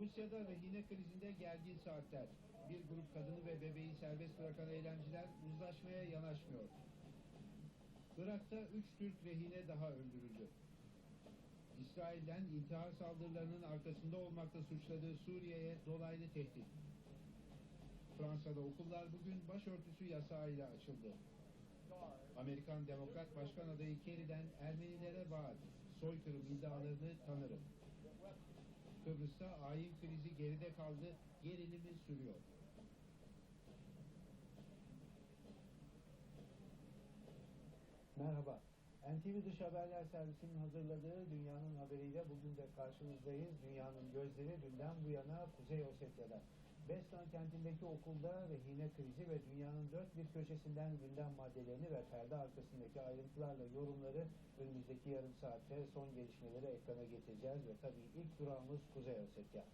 Rusya'da rehine krizinde gergin saatler. Bir grup kadını ve bebeği serbest bırakan eylemciler uzlaşmaya yanaşmıyor. Irak'ta 3 Türk rehine daha öldürüldü. İsrail'den intihar saldırılarının arkasında olmakla suçladığı Suriye'ye dolaylı tehdit. Fransa'da okullar bugün başörtüsü yasağıyla açıldı. Amerikan Demokrat Başkan adayı Kerry'den Ermenilere vaat, soykırım iddialarını tanırım. Kıbrıs'ta ayin krizi geride kaldı, gerilimi sürüyor. Merhaba. NTV Dış Haberler Servisi'nin hazırladığı Dünyanın Haberiyle bugün de karşınızdayız. Dünyanın gözleri dünden bu yana Kuzey Osetya'da. Beslan kentindeki okulda rehine krizi ve dünyanın dört bir köşesinden gündem maddelerini ve perde arkasındaki ayrıntılarla yorumları önümüzdeki yarım saatte son gelişmeleri ekrana getireceğiz ve tabii ilk durağımız Kuzey Ossetya.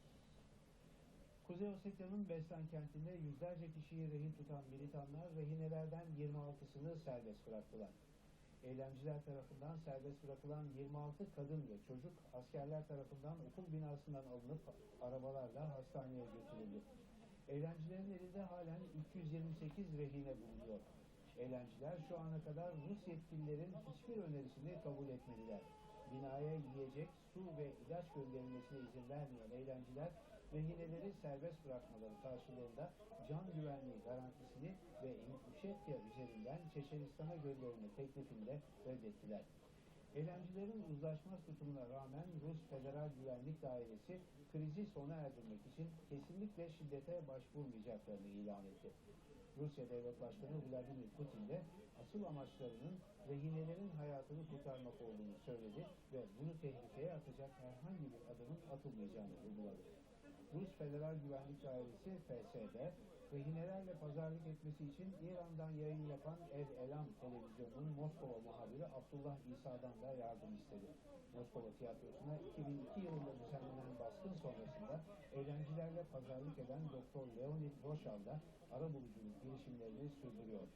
Kuzey Osetya'nın Beslan kentinde yüzlerce kişiyi rehin tutan militanlar rehinelerden 26'sını serbest bıraktılar. Eylemciler tarafından serbest bırakılan 26 kadın ve çocuk askerler tarafından okul binasından alınıp arabalarla hastaneye götürüldü. Eylemcilerin elinde halen 328 rehine bulunuyor. Eylemciler şu ana kadar Rus yetkililerin hiçbir önerisini kabul etmediler. Binaya yiyecek, su ve ilaç gönderilmesine izin vermeyen eylemciler rehineleri serbest bırakmaları karşılığında can güvenliği garantisini ve İnguşetya üzerinden Çeçenistan'a gönderilme teklifini de reddettiler. Eylemcilerin uzlaşmaz tutumuna rağmen Rus Federal Güvenlik Dairesi krizi sona erdirmek için kesinlikle şiddete başvurmayacaklarını ilan etti. Rusya Devlet Başkanı Vladimir Putin de asıl amaçlarının rehinelerin hayatını kurtarmak olduğunu söyledi ve bunu tehlikeye atacak herhangi bir adımın atılmayacağını vurguladı. Rus Federal Güvenlik Dairesi FSB, rehinelerle pazarlık etmesi için İran'dan yayın yapan Ev Elam televizyonunun Moskova muhabiri Abdullah İsa'dan da yardım istedi. Moskova tiyatrosuna 2002 yılında düzenlenen baskın sonrasında eğlencelerle pazarlık eden Doktor Leonid Roşal da arabuluculuk girişimlerini sürdürüyor.